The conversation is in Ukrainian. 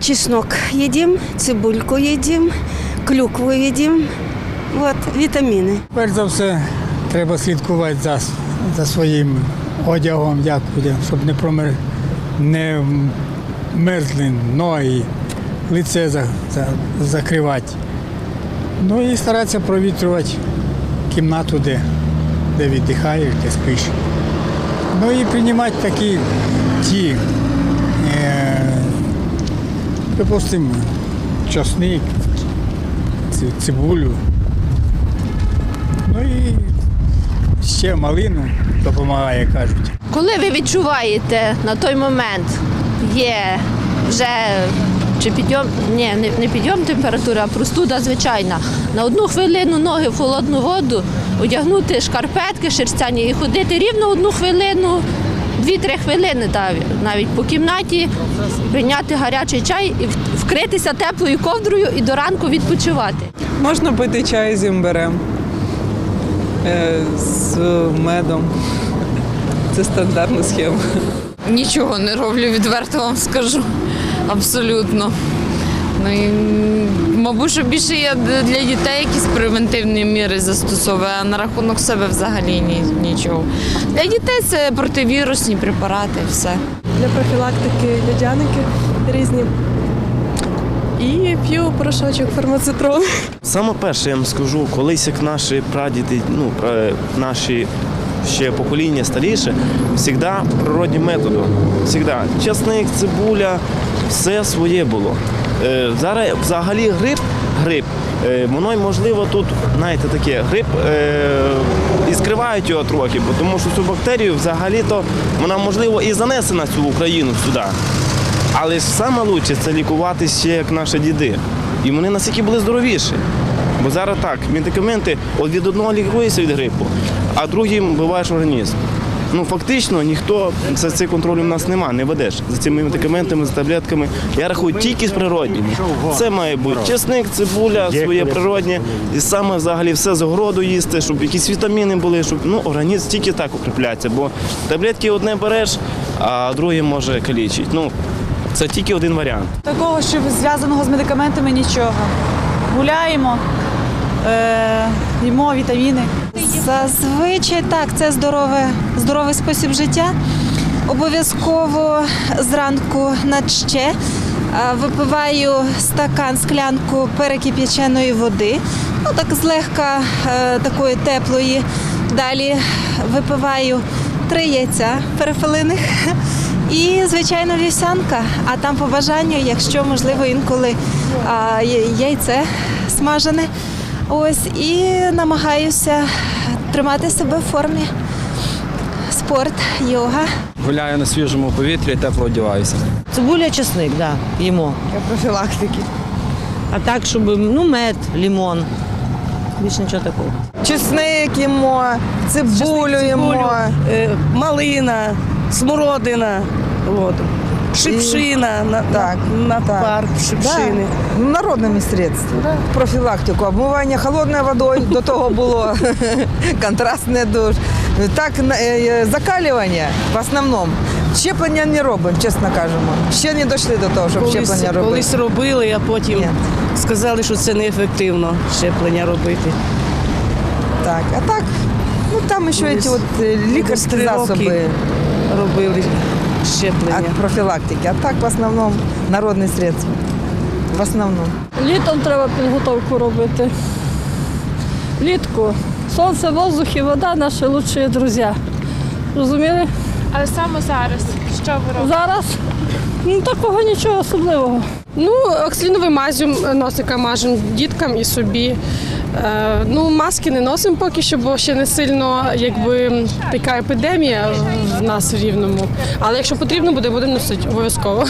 Чеснок едим, цибульку едим, клюкву едим. Вот, витамины. Перш за все, треба слідкувати за, за своїм одягом, як буде, щоб не промер, не мерзли ноги, лице за, за, закривати. Ну і старатися провітрювати кімнату, де, де віддихаєш, де спиш. Ну і приймати такі ті, припустимо, часник, цибулю. Ну і ще малину допомагає, кажуть. Коли ви відчуваєте на той момент, є вже чи підйом, ні, не підйом температури, а простуда звичайна. На одну хвилину ноги в холодну воду, одягнути шкарпетки шерстяні і ходити рівно одну хвилину, дві-три хвилини навіть, навіть по кімнаті, прийняти гарячий чай і вкритися теплою ковдрою і до ранку відпочивати. Можна пити чай з імбирем, е, з медом. Це стандартна схема. Нічого не роблю, відверто вам скажу. Абсолютно. Ну, і, мабуть, що більше я для дітей якісь превентивні міри застосовую, а на рахунок себе взагалі ні, нічого. Для дітей це противірусні препарати, все. для профілактики льодяники різні. І п'ю порошочок фармацитрон. Саме перше, я вам скажу, колись як наші прадіди, ну наші ще покоління старіше, завжди природні методи. Завжди. Часник, цибуля, все своє було. Е, зараз взагалі гриб, гриб, е, воно можливо тут, знаєте, таке, гриб е, і скривають його трохи, тому що цю бактерію взагалі-то вона можливо і занесена цю Україну сюди. Але ж саме краще це лікувати ще як наші діди. І вони настільки були здоровіші. Бо зараз так, медикаменти від одного лікується від грипу, а другим вбиваєш організм. Ну фактично ніхто за цей контроль у нас нема, не ведеш за цими медикаментами, за таблетками. Я рахую тільки з природніми. Це має бути чесник, цибуля, своє природнє, і саме взагалі все з огороду їсти, щоб якісь вітаміни були, щоб ну організм тільки так укріпляється. Бо таблетки одне береш, а друге може калічить. Ну це тільки один варіант. Такого, що зв'язаного з медикаментами нічого. Гуляємо, е, їмо вітаміни. Зазвичай так, це здорове, здоровий спосіб життя. Обов'язково зранку на ще випиваю стакан, склянку перекип'яченої води, ну так злегка е, такої теплої. Далі випиваю три яйця перепелиних і, звичайно, вівсянка. А там по бажанню, якщо можливо інколи яйце смажене. Ось і намагаюся тримати себе в формі. Спорт, йога. Гуляю на свіжому повітрі, тепло одягаюся. Цибуля, чесник, да, їмо. Для профілактики. А так, щоб ну, мед, лимон. Більше нічого такого. Чесник їмо, цибулю їмо. Е, малина, смородина, от. Шипшина, на, Так, на так. пар шипшини. Да. Народними средствами. Профілактику, обмивання холодною водою, до того було контрастний душ. Так, е, е, закалювання в основному. Щеплення не робимо, чесно кажемо. Ще не дійшли до того, щоб Колись, щеплення робити. колись робили, а потім Ні. сказали, що це неефективно щеплення робити. Так, а так, ну там ще ці от е, лікарські засоби Робили щеплення. от профілактики. А так в основному народні средства. В основному. Літом треба підготовку робити. Влітку. Сонце, воздух і вода наші лучші друзі. Розуміли? Але саме зараз, що ви робите? Зараз ну, такого нічого особливого. Ну, оксиліновою мазю носика мажемо діткам і собі. Е, ну, маски не носимо поки що, бо ще не сильно якби, така епідемія в нас в рівному. Але якщо потрібно буде, будемо носити обов'язково.